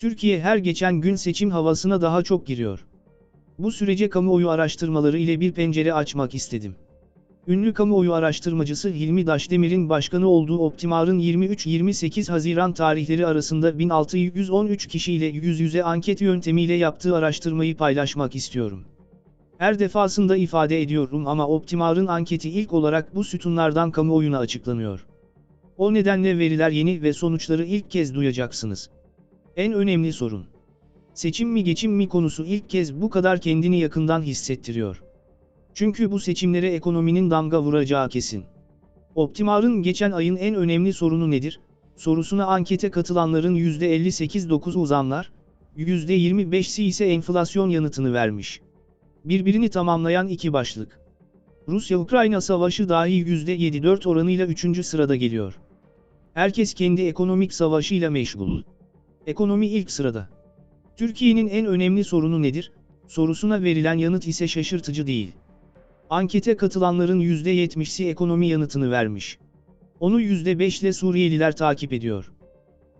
Türkiye her geçen gün seçim havasına daha çok giriyor. Bu sürece kamuoyu araştırmaları ile bir pencere açmak istedim. Ünlü kamuoyu araştırmacısı Hilmi Daşdemir'in başkanı olduğu Optimar'ın 23-28 Haziran tarihleri arasında 1613 kişiyle yüz yüze anket yöntemiyle yaptığı araştırmayı paylaşmak istiyorum. Her defasında ifade ediyorum ama Optimar'ın anketi ilk olarak bu sütunlardan kamuoyuna açıklanıyor. O nedenle veriler yeni ve sonuçları ilk kez duyacaksınız. En önemli sorun. Seçim mi geçim mi konusu ilk kez bu kadar kendini yakından hissettiriyor. Çünkü bu seçimlere ekonominin damga vuracağı kesin. Optimar'ın geçen ayın en önemli sorunu nedir? Sorusuna ankete katılanların %58-9'u uzamlar, %25'si ise enflasyon yanıtını vermiş. Birbirini tamamlayan iki başlık. Rusya-Ukrayna savaşı dahi %7-4 oranıyla 3. sırada geliyor. Herkes kendi ekonomik savaşıyla meşgul. Ekonomi ilk sırada. Türkiye'nin en önemli sorunu nedir? Sorusuna verilen yanıt ise şaşırtıcı değil. Ankete katılanların %70'si ekonomi yanıtını vermiş. Onu %5 ile Suriyeliler takip ediyor.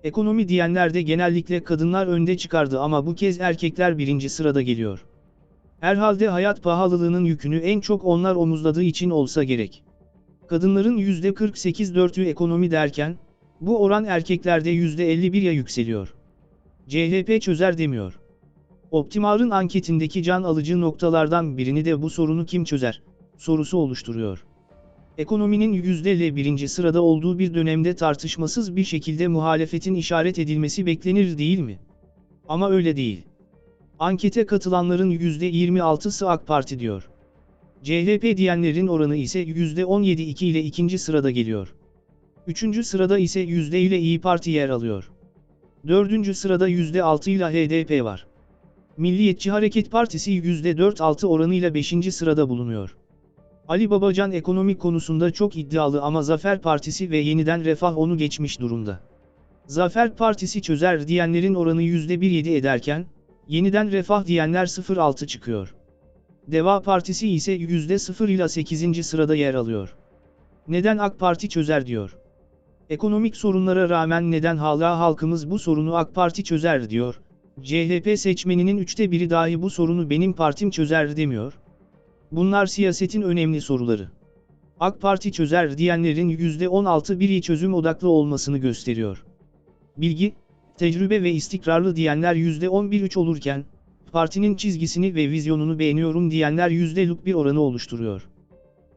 Ekonomi diyenler de genellikle kadınlar önde çıkardı ama bu kez erkekler birinci sırada geliyor. Herhalde hayat pahalılığının yükünü en çok onlar omuzladığı için olsa gerek. Kadınların %48-4'ü ekonomi derken, bu oran erkeklerde %51'ya yükseliyor. CHP çözer demiyor. Optimar'ın anketindeki can alıcı noktalardan birini de bu sorunu kim çözer, sorusu oluşturuyor. Ekonominin yüzdeyle birinci sırada olduğu bir dönemde tartışmasız bir şekilde muhalefetin işaret edilmesi beklenir değil mi? Ama öyle değil. Ankete katılanların %26'sı AK Parti diyor. CHP diyenlerin oranı ise %17,2 ile ikinci sırada geliyor. Üçüncü sırada ise yüzde ile İyi Parti yer alıyor. Dördüncü sırada %6 ile HDP var. Milliyetçi Hareket Partisi %4-6 oranıyla 5. sırada bulunuyor. Ali Babacan ekonomik konusunda çok iddialı ama Zafer Partisi ve Yeniden Refah onu geçmiş durumda. Zafer Partisi çözer diyenlerin oranı %1,7 ederken, Yeniden Refah diyenler 0,6 çıkıyor. Deva Partisi ise %0 ile 8. sırada yer alıyor. Neden AK Parti çözer diyor. Ekonomik sorunlara rağmen neden hala halkımız bu sorunu AK Parti çözer diyor. CHP seçmeninin üçte biri dahi bu sorunu benim partim çözer demiyor. Bunlar siyasetin önemli soruları. AK Parti çözer diyenlerin %16 biri çözüm odaklı olmasını gösteriyor. Bilgi, tecrübe ve istikrarlı diyenler %11-3 olurken, partinin çizgisini ve vizyonunu beğeniyorum diyenler %luk bir oranı oluşturuyor.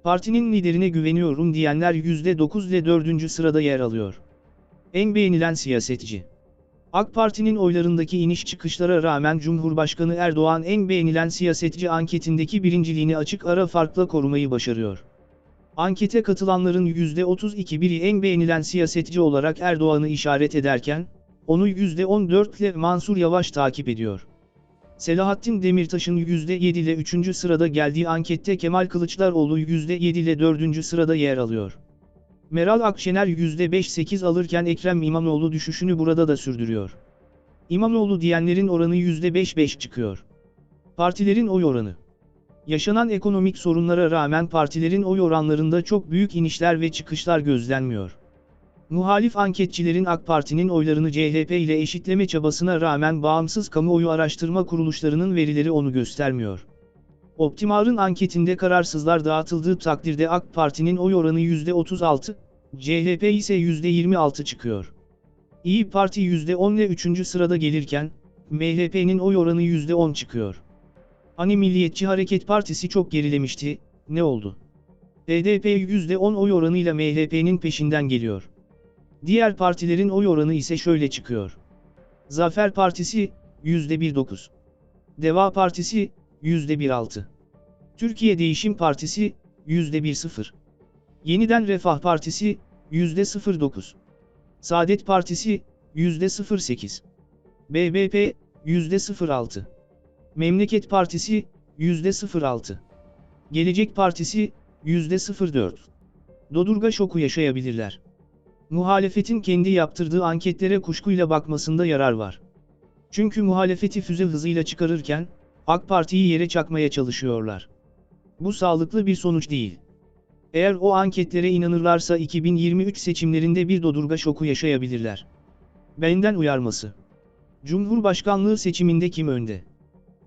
Partinin liderine güveniyorum diyenler %9 ile 4. sırada yer alıyor. En beğenilen siyasetçi. AK Parti'nin oylarındaki iniş çıkışlara rağmen Cumhurbaşkanı Erdoğan en beğenilen siyasetçi anketindeki birinciliğini açık ara farkla korumayı başarıyor. Ankete katılanların %32 biri en beğenilen siyasetçi olarak Erdoğan'ı işaret ederken, onu %14 ile Mansur Yavaş takip ediyor. Selahattin Demirtaş'ın %7 ile 3. sırada geldiği ankette Kemal Kılıçdaroğlu %7 ile 4. sırada yer alıyor. Meral Akşener %5-8 alırken Ekrem İmamoğlu düşüşünü burada da sürdürüyor. İmamoğlu diyenlerin oranı %5-5 çıkıyor. Partilerin oy oranı. Yaşanan ekonomik sorunlara rağmen partilerin oy oranlarında çok büyük inişler ve çıkışlar gözlenmiyor. Muhalif anketçilerin AK Parti'nin oylarını CHP ile eşitleme çabasına rağmen bağımsız kamuoyu araştırma kuruluşlarının verileri onu göstermiyor. Optimar'ın anketinde kararsızlar dağıtıldığı takdirde AK Parti'nin oy oranı %36, CHP ise %26 çıkıyor. İyi Parti %10 ile 3. sırada gelirken, MHP'nin oy oranı %10 çıkıyor. Hani Milliyetçi Hareket Partisi çok gerilemişti, ne oldu? HDP %10 oy oranıyla MHP'nin peşinden geliyor. Diğer partilerin oy oranı ise şöyle çıkıyor. Zafer Partisi, %1.9. Deva Partisi, %1.6. Türkiye Değişim Partisi, %1.0. Yeniden Refah Partisi, %0.9. Saadet Partisi, %0.8. BBP, %0.6. Memleket Partisi, %0.6. Gelecek Partisi, %0.4. Dodurga şoku yaşayabilirler. Muhalefetin kendi yaptırdığı anketlere kuşkuyla bakmasında yarar var. Çünkü muhalefeti füze hızıyla çıkarırken, AK Parti'yi yere çakmaya çalışıyorlar. Bu sağlıklı bir sonuç değil. Eğer o anketlere inanırlarsa 2023 seçimlerinde bir dodurga şoku yaşayabilirler. Benden uyarması. Cumhurbaşkanlığı seçiminde kim önde?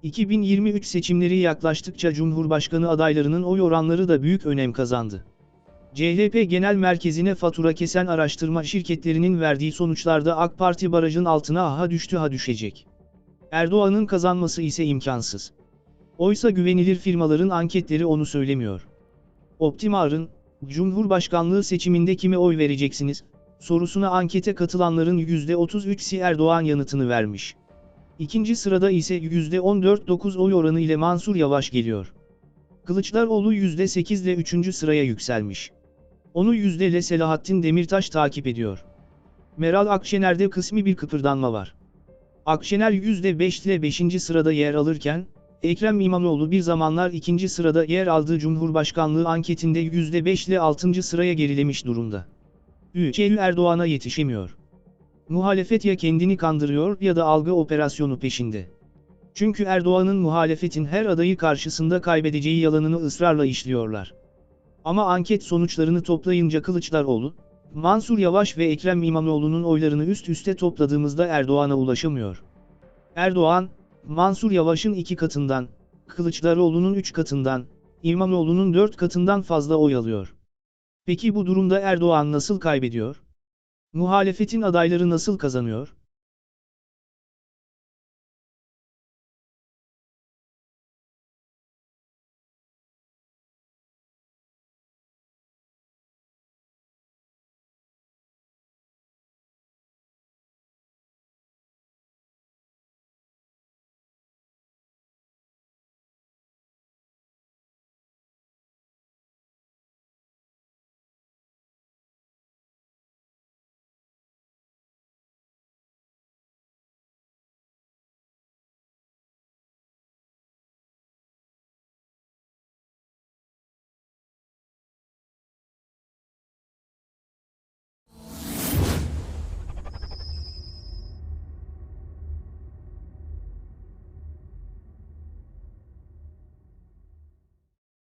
2023 seçimleri yaklaştıkça Cumhurbaşkanı adaylarının oy oranları da büyük önem kazandı. CHP Genel Merkezi'ne fatura kesen araştırma şirketlerinin verdiği sonuçlarda AK Parti barajın altına aha düştü ha düşecek. Erdoğan'ın kazanması ise imkansız. Oysa güvenilir firmaların anketleri onu söylemiyor. Optimar'ın, Cumhurbaşkanlığı seçiminde kime oy vereceksiniz, sorusuna ankete katılanların %33'si Erdoğan yanıtını vermiş. İkinci sırada ise %14.9 oy oranı ile Mansur Yavaş geliyor. Kılıçdaroğlu %8 ile 3. sıraya yükselmiş. Onu yüzdeyle Selahattin Demirtaş takip ediyor. Meral Akşener'de kısmi bir kıpırdanma var. Akşener %5 ile 5. sırada yer alırken, Ekrem İmamoğlu bir zamanlar ikinci sırada yer aldığı Cumhurbaşkanlığı anketinde %5 ile 6. sıraya gerilemiş durumda. Ülke Erdoğan'a yetişemiyor. Muhalefet ya kendini kandırıyor ya da algı operasyonu peşinde. Çünkü Erdoğan'ın muhalefetin her adayı karşısında kaybedeceği yalanını ısrarla işliyorlar. Ama anket sonuçlarını toplayınca Kılıçdaroğlu, Mansur Yavaş ve Ekrem İmamoğlu'nun oylarını üst üste topladığımızda Erdoğan'a ulaşamıyor. Erdoğan, Mansur Yavaş'ın iki katından, Kılıçdaroğlu'nun üç katından, İmamoğlu'nun dört katından fazla oy alıyor. Peki bu durumda Erdoğan nasıl kaybediyor? Muhalefetin adayları nasıl kazanıyor?